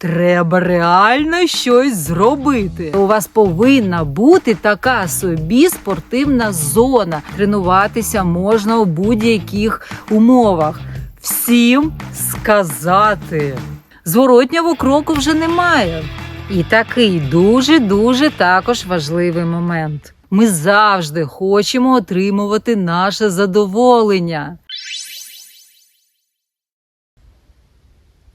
Треба реально щось зробити. У вас повинна бути така собі спортивна зона. Тренуватися можна у будь-яких умовах. Всім сказати. Зворотнього кроку вже немає. І такий дуже-дуже також важливий момент. Ми завжди хочемо отримувати наше задоволення.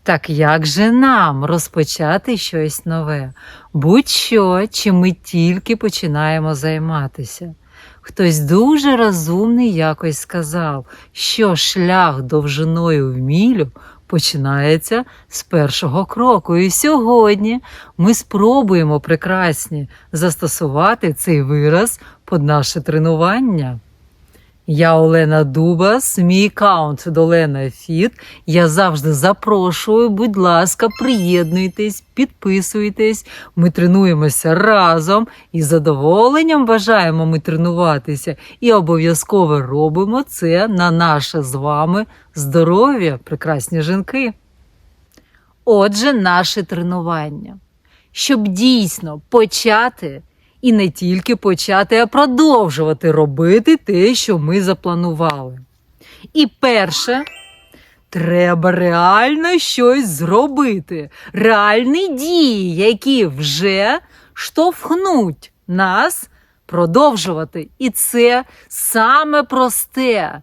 Так як же нам розпочати щось нове? Будь-що, чим ми тільки починаємо займатися. Хтось дуже розумний якось сказав, що шлях довжиною в мілю починається з першого кроку. І сьогодні ми спробуємо прекрасні застосувати цей вираз під наше тренування. Я Олена Дубас, мій аккаунт Долена Фіт. Я завжди запрошую, будь ласка, приєднуйтесь, підписуйтесь. Ми тренуємося разом і задоволенням бажаємо ми тренуватися. І обов'язково робимо це на наше з вами здоров'я, прекрасні жінки. Отже, наше тренування. Щоб дійсно почати і не тільки почати, а продовжувати робити те, що ми запланували. І перше, треба реально щось зробити, реальні дії, які вже штовхнуть нас продовжувати. І це саме просте.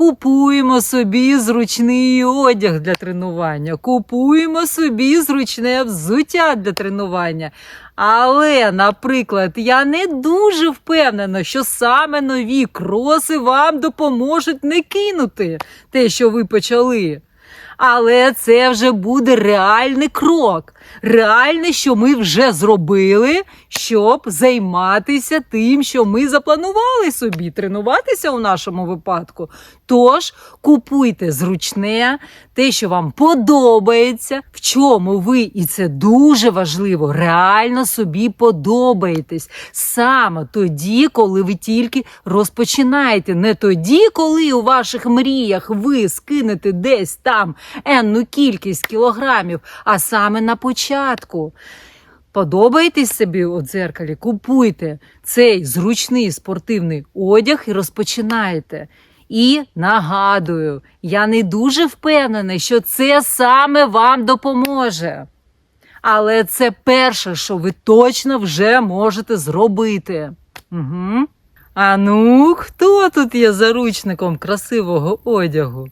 Купуємо собі зручний одяг для тренування, купуємо собі зручне взуття для тренування. Але, наприклад, я не дуже впевнена, що саме нові кроси вам допоможуть не кинути те, що ви почали. Але це вже буде реальний крок. Реальне, що ми вже зробили, щоб займатися тим, що ми запланували собі, тренуватися у нашому випадку. Тож купуйте зручне, те, що вам подобається, в чому ви, і це дуже важливо, реально собі подобаєтесь. Саме тоді, коли ви тільки розпочинаєте, не тоді, коли у ваших мріях ви скинете десь там енну кількість кілограмів, а саме на початку. Подобаєтесь собі у дзеркалі, купуйте цей зручний спортивний одяг і розпочинайте. І нагадую, я не дуже впевнена, що це саме вам допоможе. Але це перше, що ви точно вже можете зробити. Угу. А ну, хто тут є заручником красивого одягу?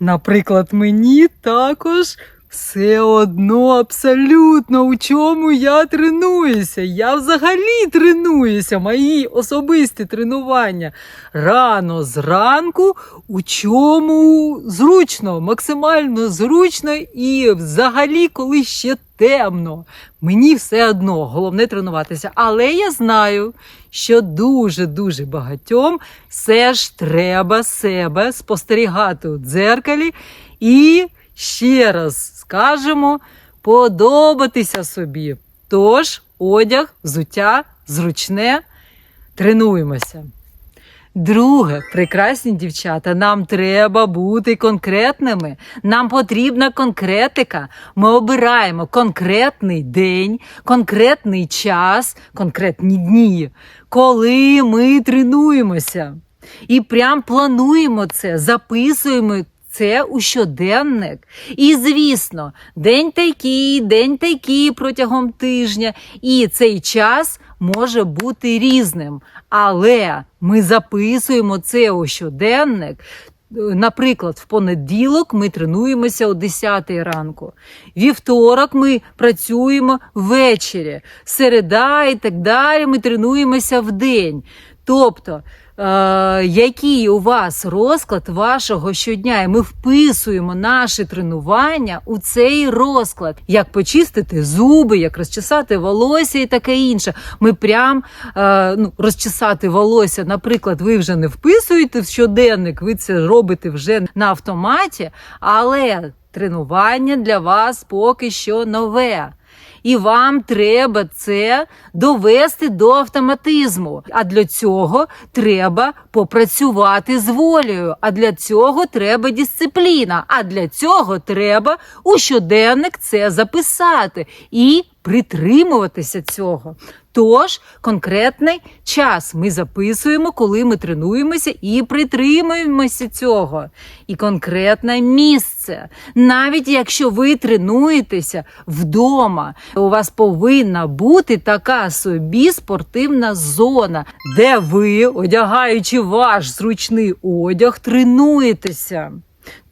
Наприклад, мені також все одно абсолютно у чому я тренуюся. Я взагалі тренуюся, мої особисті тренування. Рано зранку, у чому зручно, максимально зручно і взагалі, коли ще темно. Мені все одно головне тренуватися. Але я знаю, що дуже-дуже багатьом все ж треба себе спостерігати у дзеркалі і ще раз скажемо подобатися собі. Тож, одяг, взуття, зручне, тренуємося. Друге, прекрасні дівчата, нам треба бути конкретними. Нам потрібна конкретика. Ми обираємо конкретний день, конкретний час, конкретні дні, коли ми тренуємося. І прям плануємо це, записуємо це у щоденник. І, звісно, день такий, день такий протягом тижня. І цей час може бути різним. Але ми записуємо це у щоденник. Наприклад, в понеділок ми тренуємося о 10 ранку. Вівторок ми працюємо ввечері, середа і так далі. Ми тренуємося в день. Тобто, який у вас розклад вашого щодня, і ми вписуємо наші тренування у цей розклад, як почистити зуби, як розчесати волосся і таке інше. Ми прям е, ну, розчесати волосся, наприклад, ви вже не вписуєте в щоденник, ви це робите вже на автоматі, але тренування для вас поки що нове. І вам треба це довести до автоматизму. А для цього треба попрацювати з волею. А для цього треба дисципліна. А для цього треба у щоденник це записати і притримуватися цього. Тож конкретний час ми записуємо, коли ми тренуємося і притримуємося цього. І конкретне місце. Навіть якщо ви тренуєтеся вдома, у вас повинна бути така собі спортивна зона, де ви, одягаючи ваш зручний одяг, тренуєтеся.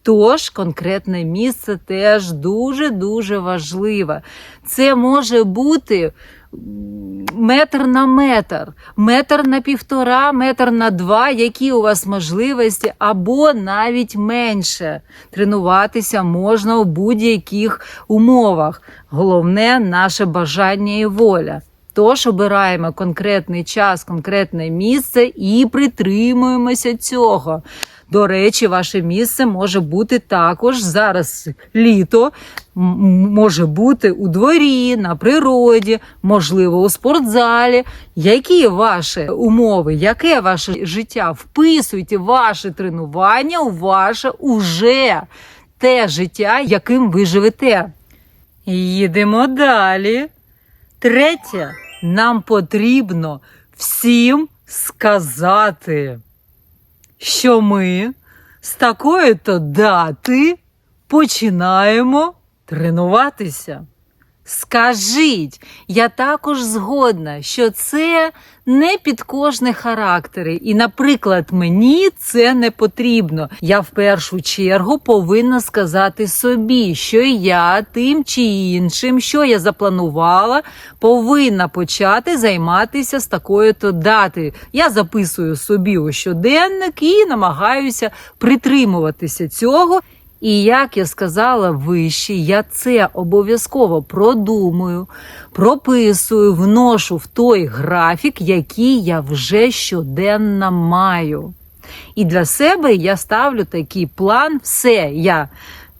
Тож конкретне місце теж дуже-дуже важливе. Це може бути метр на метр, метр на півтора, метр на два, які у вас можливості, або навіть менше. Тренуватися можна у будь-яких умовах. Головне наше бажання і воля. Тож обираємо конкретний час, конкретне місце і притримуємося цього. До речі, ваше місце може бути також зараз літо, може бути у дворі, на природі, можливо, у спортзалі. Які ваші умови, яке ваше життя? Вписуйте ваше тренування у ваше уже те життя, яким ви живете. Їдемо далі. Третє, нам потрібно всім сказати, що ми з такої-то дати починаємо тренуватися. Скажіть, я також згодна, що це не під кожне характери. І, наприклад, мені це не потрібно. Я в першу чергу повинна сказати собі, що я тим чи іншим, що я запланувала, повинна почати займатися з такої-то дати. Я записую собі у щоденник і намагаюся притримуватися цього. І як я сказала вище, я це обов'язково продумую, прописую, вношу в той графік, який я вже щоденно маю. І для себе я ставлю такий план, все, я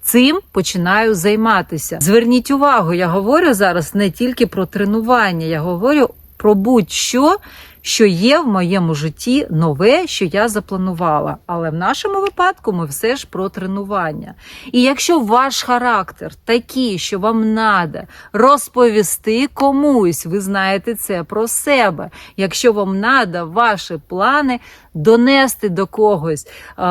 цим починаю займатися. Зверніть увагу, я говорю зараз не тільки про тренування, я говорю про будь-що, що є в моєму житті нове, що я запланувала. Але в нашому випадку ми все ж про тренування. І якщо ваш характер такий, що вам треба розповісти комусь, ви знаєте це про себе. Якщо вам треба ваші плани донести до когось, е,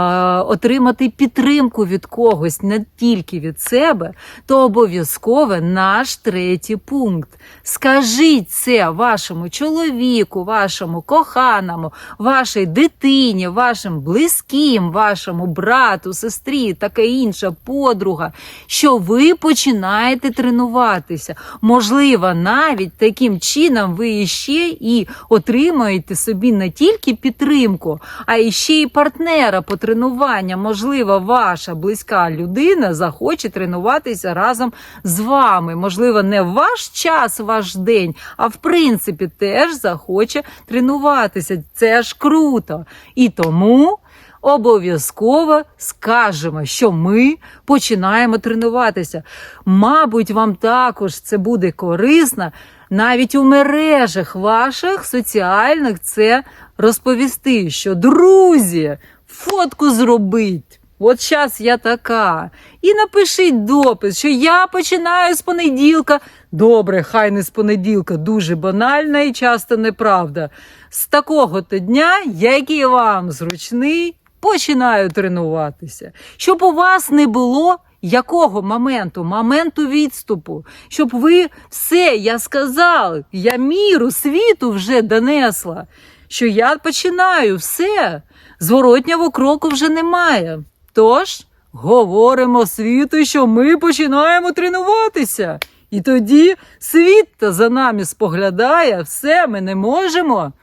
отримати підтримку від когось, не тільки від себе, то обов'язково наш третій пункт. Скажіть це вашому чоловіку, вашому коханому, вашій дитині, вашим близьким, вашому брату, сестрі, таке інша подруга, що ви починаєте тренуватися. Можливо, навіть таким чином ви ще і отримаєте собі не тільки підтримку, а ще й партнера по тренуванням. Можливо, ваша близька людина захоче тренуватися разом з вами. Можливо, не ваш час, ваш день, а в принципі теж захоче тренуватися. Це ж круто. І тому. Обов'язково скажемо, що ми починаємо тренуватися. Мабуть, вам також це буде корисно навіть у мережах ваших соціальних це розповісти, що друзі, фотку зробіть. От зараз я така. І напишіть допис, що я починаю з понеділка. Добре, хай не з понеділка, дуже банальна і часто неправда. З такого-то дня, який вам зручний, починаю тренуватися. Щоб у вас не було якого моменту? Моменту відступу. Щоб ви все, я сказав, я міру світу вже донесла, що я починаю все. Зворотнього кроку вже немає. Тож говоримо світу, що ми починаємо тренуватися. І тоді світ за нами споглядає, все, ми не можемо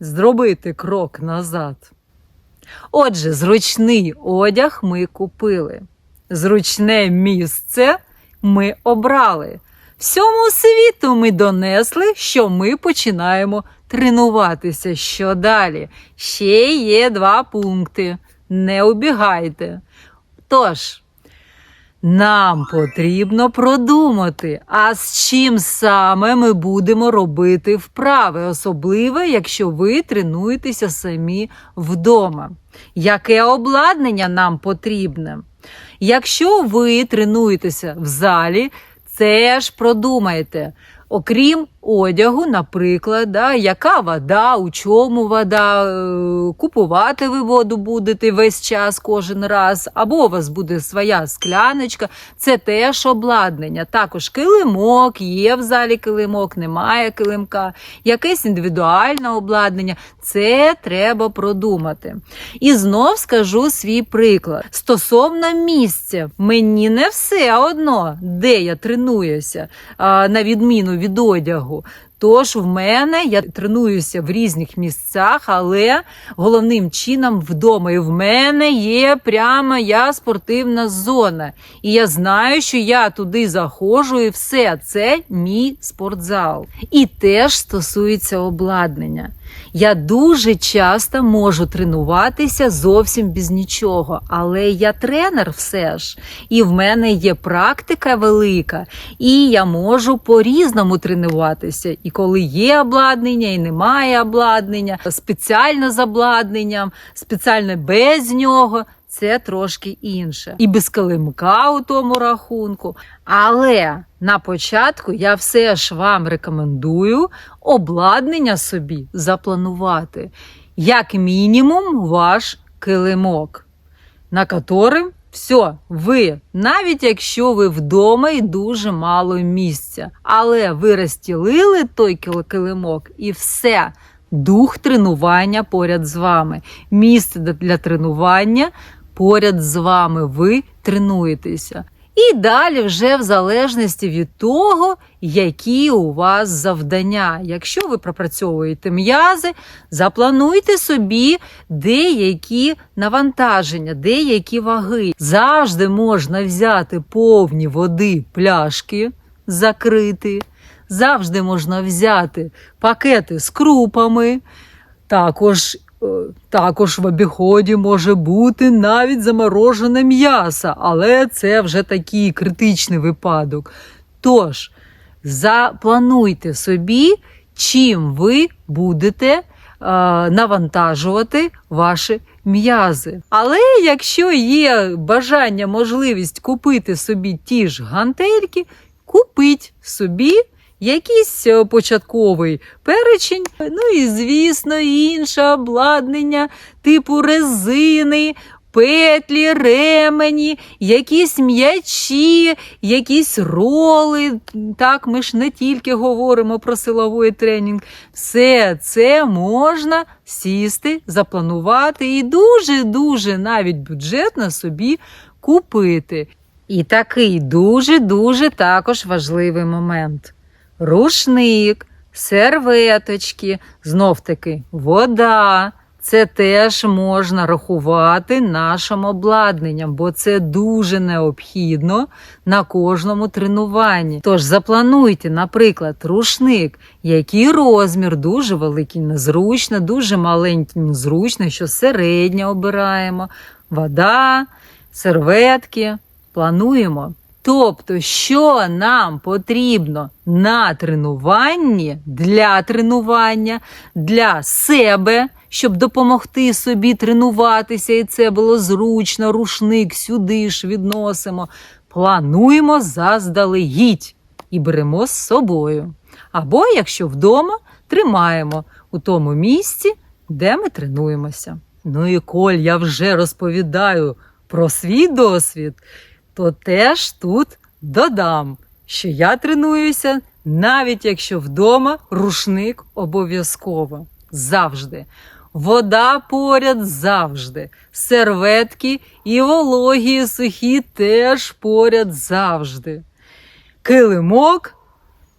зробити крок назад. Отже, зручний одяг ми купили. Зручне місце ми обрали. Всьому світу ми донесли, що ми починаємо тренуватися. Що далі? Ще є два пункти. Не убігайте. Тож, Нам потрібно продумати, а з чим саме ми будемо робити вправи, особливо, якщо ви тренуєтеся самі вдома. Яке обладнання нам потрібне? Якщо ви тренуєтеся в залі, теж продумайте. Окрім одягу, наприклад, да, яка вода, у чому вода, е, купувати ви воду будете весь час, кожен раз, або у вас буде своя скляночка, це теж обладнання. Також килимок, є в залі килимок, немає килимка, якесь індивідуальне обладнання. Це треба продумати. І знов скажу свій приклад. Стосовно місця, мені не все одно, де я тренуюся, на відміну від одягу. Тож в мене я тренуюся в різних місцях, але головним чином вдома. І в мене є прямо я спортивна зона. І я знаю, що я туди заходжу, і все це мій спортзал. І теж стосується обладнання. Я дуже часто можу тренуватися зовсім без нічого, але я тренер все ж, і в мене є практика велика, і я можу по-різному тренуватися. І коли є обладнання, і немає обладнання, спеціально з обладнанням, спеціально без нього. Це трошки інше. І без килимка у тому рахунку. Але на початку я все ж вам рекомендую обладнання собі запланувати. Як мінімум, ваш килимок, на котрим все, ви, навіть якщо ви вдома і дуже мало місця, але ви розстілили той килимок і все. Дух тренування поряд з вами. Місце для тренування поряд з вами. Ви тренуєтеся. І далі, вже в залежності від того, які у вас завдання. Якщо ви пропрацьовуєте м'язи, заплануйте собі деякі навантаження, деякі ваги. Завжди можна взяти повні води пляшки, закрити. Завжди можна взяти пакети з крупами. Також, також в обіході може бути навіть заморожене м'ясо, але це вже такий критичний випадок. Тож, заплануйте собі, чим ви будете е, навантажувати ваші м'язи. Але якщо є бажання, можливість купити собі ті ж гантельки, купіть собі якийсь е, початковий перечень, ну і, звісно, інше обладнання, типу резини. Петлі, ремені, якісь м'ячі, якісь роли. Так, ми ж не тільки говоримо про силовий тренінг. Все це можна сісти, запланувати і дуже-дуже навіть бюджетно собі купити. І такий дуже-дуже також важливий момент. Рушник, серветочки, знов таки вода. Це теж можна рахувати нашим обладнанням, бо це дуже необхідно на кожному тренуванні. Тож заплануйте, наприклад, рушник, який розмір дуже великий, незручно, дуже маленький, незручно, що середнє обираємо, вода, серветки. Плануємо. Тобто, що нам потрібно на тренуванні для тренування, для себе, щоб допомогти собі тренуватися, і це було зручно, рушник сюди ж відносимо. Плануємо заздалегідь і беремо з собою. Або, якщо вдома, тримаємо у тому місці, де ми тренуємося. Ну і коль я вже розповідаю про свій досвід то теж тут додам, що я тренуюся, навіть якщо вдома рушник обов'язково. Завжди. Вода поряд завжди. Серветки і вологі, сухі теж поряд завжди. Килимок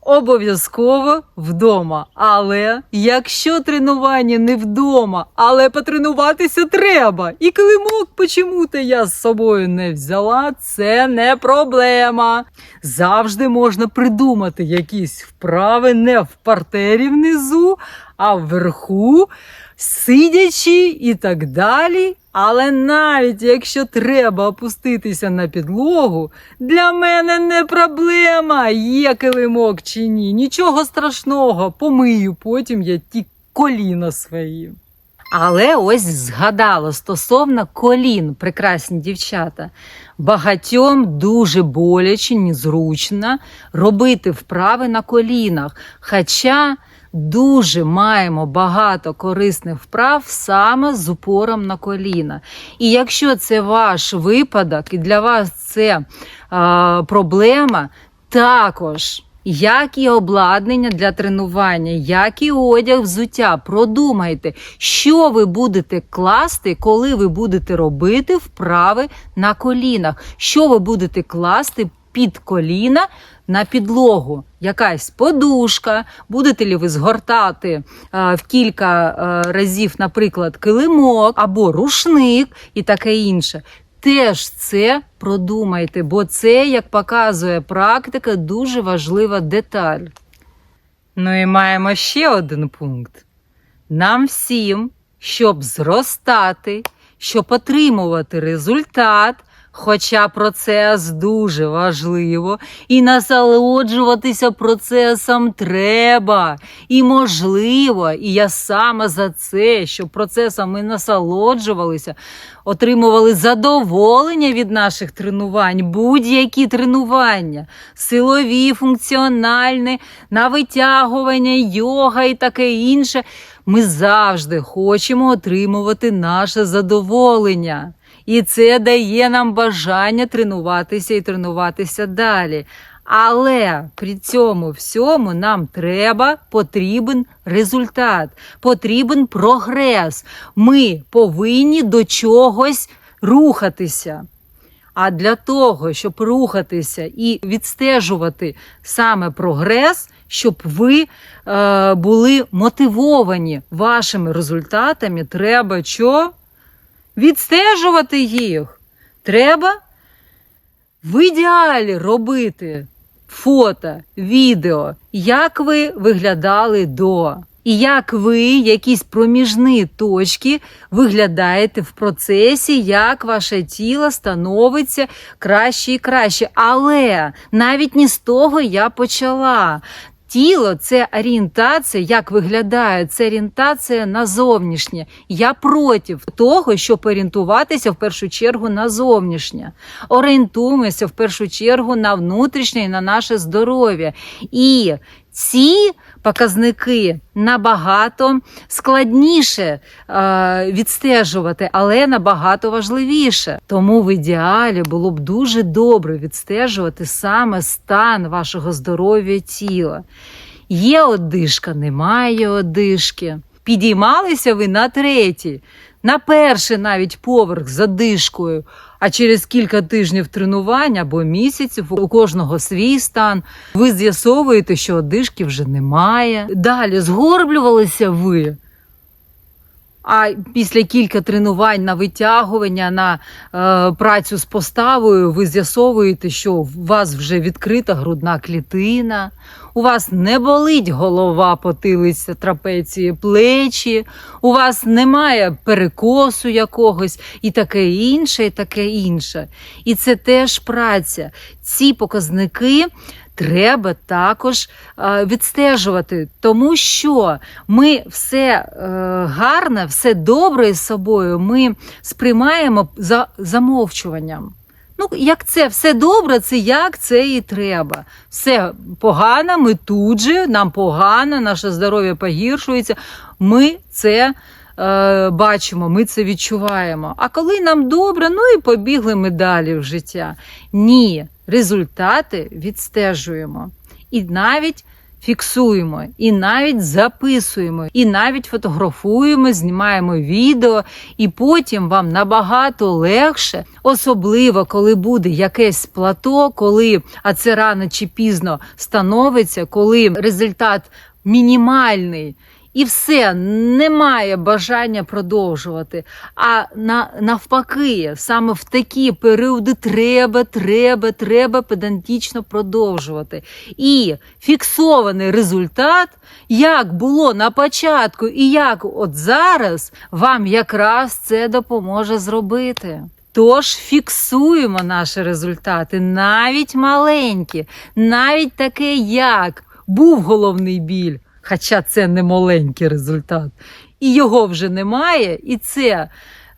обов'язково вдома. Але якщо тренування не вдома, але потренуватися треба, і килимок почому-то я з собою не взяла, це не проблема. Завжди можна придумати якісь вправи не в партері внизу, а вверху, сидячи і так далі. Але навіть якщо треба опуститися на підлогу, для мене не проблема, є килимок чи ні. Нічого страшного, помию потім я ті коліна свої. Але ось згадала стосовно колін, прекрасні дівчата. Багатьом дуже боляче, незручно робити вправи на колінах. Хоча дуже маємо багато корисних вправ саме з упором на коліна. І якщо це ваш випадок і для вас це е, проблема, також. Як і обладнання для тренування, як і одяг взуття. Продумайте, що ви будете класти, коли ви будете робити вправи на колінах, що ви будете класти під коліна на підлогу. Якась подушка, будете ли ви згортати е, в кілька е, разів, наприклад, килимок або рушник і таке інше. Теж це продумайте, бо це, як показує практика, дуже важлива деталь. Ну і маємо ще один пункт. Нам всім, щоб зростати, щоб отримувати результат, хоча процес дуже важливо, і насолоджуватися процесом треба. І можливо, і я саме за це, щоб процесом ми насолоджувалися, отримували задоволення від наших тренувань, будь-які тренування, силові, функціональні, на витягування, йога і таке інше. Ми завжди хочемо отримувати наше задоволення. І це дає нам бажання тренуватися і тренуватися далі. Але при цьому всьому нам треба, потрібен результат, потрібен прогрес. Ми повинні до чогось рухатися. А для того, щоб рухатися і відстежувати саме прогрес, щоб ви е, були мотивовані вашими результатами, треба що? Відстежувати їх. Треба в ідеалі робити фото, відео, як ви виглядали до. І як ви, якісь проміжні точки, виглядаєте в процесі, як ваше тіло становиться краще і краще. Але навіть не з того я почала. Тіло це орієнтація, як виглядає, це орієнтація на зовнішнє. Я проти того, щоб орієнтуватися в першу чергу на зовнішнє. Орієнтуємося в першу чергу на внутрішнє і на наше здоров'я. І ці показники набагато складніше е, відстежувати, але набагато важливіше. Тому в ідеалі було б дуже добре відстежувати саме стан вашого здоров'я тіла. Є одишка, немає одишки. Підіймалися ви на третій, на перший навіть поверх за дишкою. А через кілька тижнів тренувань або місяців у кожного свій стан. Ви з'ясовуєте, що одишки вже немає. Далі згорблювалися ви. А після кілька тренувань на витягування, на е, працю з поставою, ви з'ясовуєте, що у вас вже відкрита грудна клітина, у вас не болить голова, потилиця, трапеції, плечі, у вас немає перекосу якогось і таке інше, і таке інше. І це теж праця. Ці показники треба також е, відстежувати, тому що ми все е, гарне, все добре з собою ми сприймаємо за замовчуванням. Ну, як це все добре, це як це і треба. Все погано, ми тут же, нам погано, наше здоров'я погіршується. Ми це е, бачимо, ми це відчуваємо. А коли нам добре, ну і побігли ми далі в життя. Ні, результати відстежуємо. І навіть фіксуємо, і навіть записуємо, і навіть фотографуємо, знімаємо відео, і потім вам набагато легше, особливо коли буде якесь плато, коли а це рано чи пізно становиться, коли результат мінімальний. І все, немає бажання продовжувати. А на, навпаки, саме в такі періоди треба, треба, треба педантично продовжувати. І фіксований результат, як було на початку, і як от зараз, вам якраз це допоможе зробити. Тож фіксуємо наші результати, навіть маленькі, навіть таке, як був головний біль, хоча це не маленький результат, і його вже немає, і це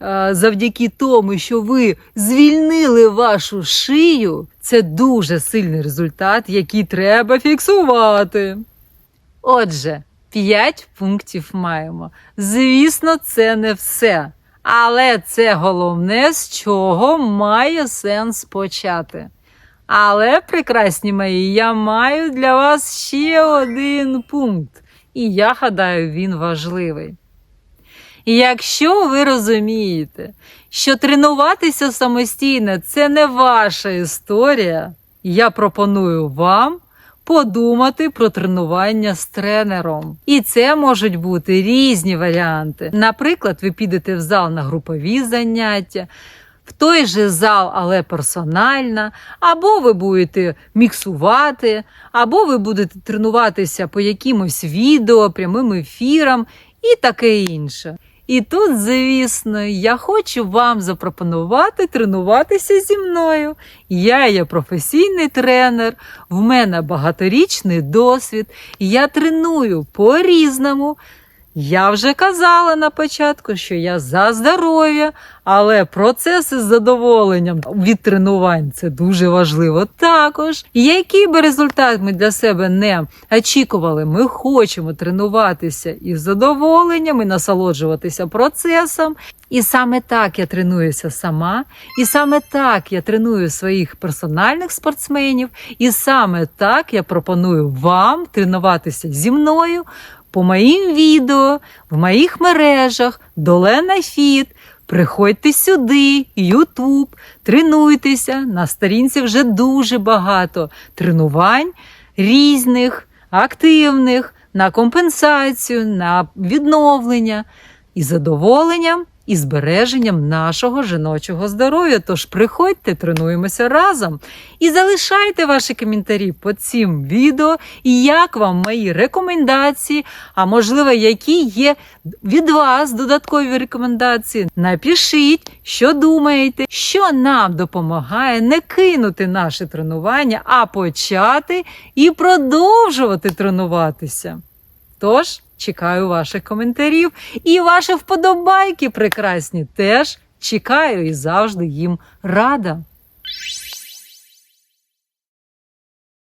е, завдяки тому, що ви звільнили вашу шию, це дуже сильний результат, який треба фіксувати. Отже, 5 пунктів маємо. Звісно, це не все. Але це головне, з чого має сенс почати. Але, прекрасні мої, я маю для вас ще один пункт, і я гадаю, він важливий. Якщо ви розумієте, що тренуватися самостійно це не ваша історія, я пропоную вам подумати про тренування з тренером. І це можуть бути різні варіанти. Наприклад, ви підете в зал на групові заняття. В той же зал, але персонально, або ви будете міксувати, або ви будете тренуватися по якимось відео, прямим ефірам і таке інше. І тут, звісно, я хочу вам запропонувати тренуватися зі мною. Я є професійний тренер, в мене багаторічний досвід, я треную по-різному. Я вже казала на початку, що я за здоров'я, але процеси з задоволенням від тренувань це дуже важливо також. Який би результат ми для себе не очікували, ми хочемо тренуватися із задоволенням і насолоджуватися процесом. І саме так я тренуюся сама, і саме так я треную своїх персональних спортсменів, і саме так я пропоную вам тренуватися зі мною по моїм відео, в моїх мережах, Долена Фіт. Приходьте сюди, Ютуб, тренуйтеся. На сторінці вже дуже багато тренувань різних, активних, на компенсацію, на відновлення і задоволенням і збереженням нашого жіночого здоров'я. Тож приходьте, тренуємося разом і залишайте ваші коментарі по цим відео, і як вам мої рекомендації, а можливо, які є від вас додаткові рекомендації. Напишіть, що думаєте, що нам допомагає не кинути наші тренування, а почати і продовжувати тренуватися. Тож, чекаю ваших коментарів і ваші вподобайки прекрасні теж чекаю і завжди їм рада.